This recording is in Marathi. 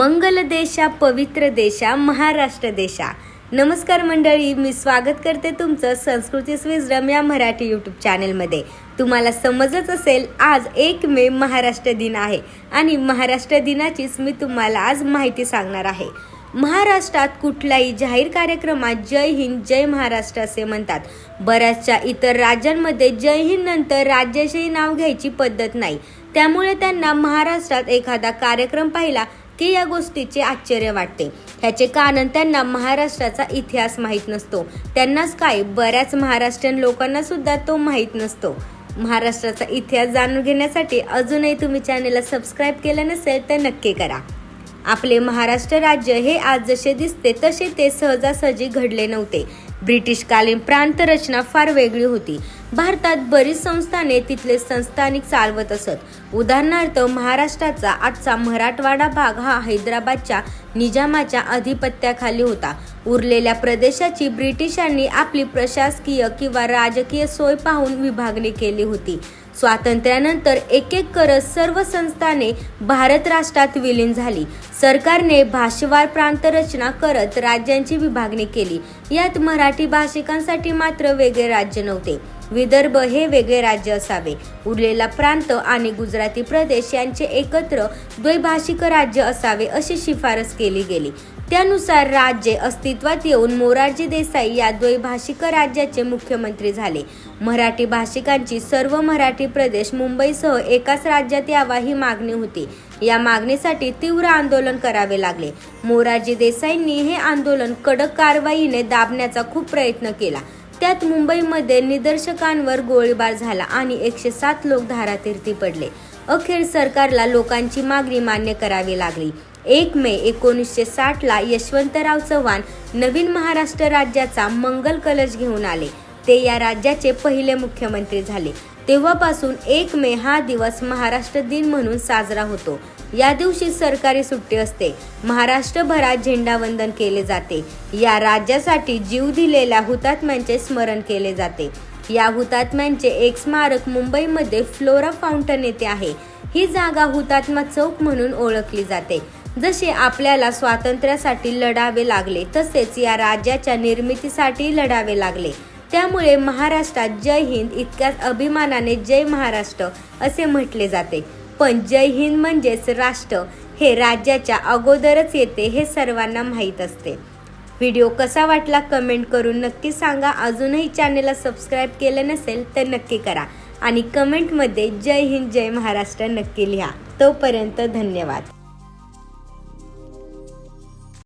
मंगल देशा पवित्र देशा महाराष्ट्र देशा. नमस्कार मंडळी मी स्वागत करते तुमचं संस्कृती विजडम या मराठी यूट्यूब चॅनलमध्ये तुम्हाला समजच असेल आज एक मे महाराष्ट्र दिन आहे आणि महाराष्ट्र दिनाचीच मी तुम्हाला आज माहिती सांगणार आहे. महाराष्ट्रात कुठलाही जाहीर कार्यक्रमात जय हिंद जय महाराष्ट्र असे म्हणतात. बऱ्याचशा इतर राज्यांमध्ये जय हिंद नंतर राज्याचेही नाव घ्यायची पद्धत नाही. त्यामुळे त्यांना महाराष्ट्रात एखादा कार्यक्रम पाहिला की या गोष्टीचे आश्चर्य वाटते. ह्याचे कारण त्यांना महाराष्ट्राचा इतिहास माहीत नसतो. त्यांनाच काय बऱ्याच महाराष्ट्रीयन लोकांना सुद्धा तो माहीत नसतो. महाराष्ट्राचा इतिहास जाणून घेण्यासाठी अजूनही तुम्ही चॅनलला सबस्क्राईब केलं नसेल तर नक्की करा. आपले महाराष्ट्र राज्य हे आज जसे दिसते तसे ते सहजासहजी घडले नव्हते. ब्रिटिशकालीन प्रांत रचना फार वेगळी होती. भारतात बरीच संस्थाने तिथले संस्थानिक चालवत असत. उदाहरणार्थ महाराष्ट्राचा आजचा मराठवाडा भाग हा हैदराबादच्या निजामाच्या अधिपत्याखाली होता. उरलेल्या प्रदेशाची ब्रिटिशांनी आपली प्रशासकीय किंवा राजकीय सोय पाहून विभागणी केली होती. स्वातंत्र्यानंतर एक एक करत सर्व संस्थाने भारत राष्ट्रात विलीन झाली. सरकारने भाषेवार प्रांतरचना करत राज्यांची विभागणी केली. यात मराठी भाषिकांसाठी मात्र वेगळे राज्य नव्हते. विदर्भ हे वेगळे राज्य असावे. उरलेला प्रांत आणि गुजराती प्रदेश यांचे एकत्र द्वैभाषिक राज्य असावे अशी शिफारस केली गेली. त्यानुसार राज्य अस्तित्वात येऊन मोरारजी देसाई या द्वैभाषिक राज्याचे मुख्यमंत्री झाले. मराठी भाषिकांची सर्व मराठी प्रदेश मुंबईसह एकाच राज्यात यावा ही मागणी होती. या मागणीसाठी तीव्र आंदोलन करावे लागले. मोरारजी देसाईंनी हे आंदोलन कडक कारवाईने दाबण्याचा खूप प्रयत्न केला. त्यात मुंबईमध्ये निदर्शकांवर गोळीबार झाला आणि एकशे सात लोक धारातीर्थी पडले. अखेर सरकारला लोकांची मागणी मान्य करावी लागली. एक मे एकोणीसशे साठला यशवंतराव चव्हाण नवीन महाराष्ट्र राज्याचा मंगल कलश घेऊन आले. ते या राज्याचे पहिले मुख्यमंत्री झाले. तेव्हापासून एक मे हा दिवस महाराष्ट्र दिन म्हणून साजरा होतो. या दिवशी सरकारी सुट्टी असते. महाराष्ट्रभरात झेंडावंदन केले जाते. या राज्यासाठी जीव दिलेल्या हुतात्म्यांचे स्मरण केले जाते. या हुतात्म्यांचे एक स्मारक मुंबईमध्ये फ्लोरा फाउंटन येथे आहे. ही जागा हुतात्मा चौक म्हणून ओळखली जाते. जसे आपल्याला स्वातंत्र्यासाठी लढावे लागले तसेच या राज्याच्या निर्मितीसाठी लढावे लागले. त्यामुळे महाराष्ट्रात जय हिंद इतक्याच अभिमानाने जय महाराष्ट्र असे म्हटले जाते. पण जय हिंद म्हणजेच राष्ट्र हे राज्याच्या अगोदरच येते हे सर्वांना माहीत असते. व्हिडिओ कसा वाटला कमेंट करून नक्की सांगा. अजूनही चॅनलला सबस्क्राईब केलं नसेल तर नक्की करा. आणि कमेंटमध्ये जय हिंद जय महाराष्ट्र नक्की लिहा. तोपर्यंत धन्यवाद.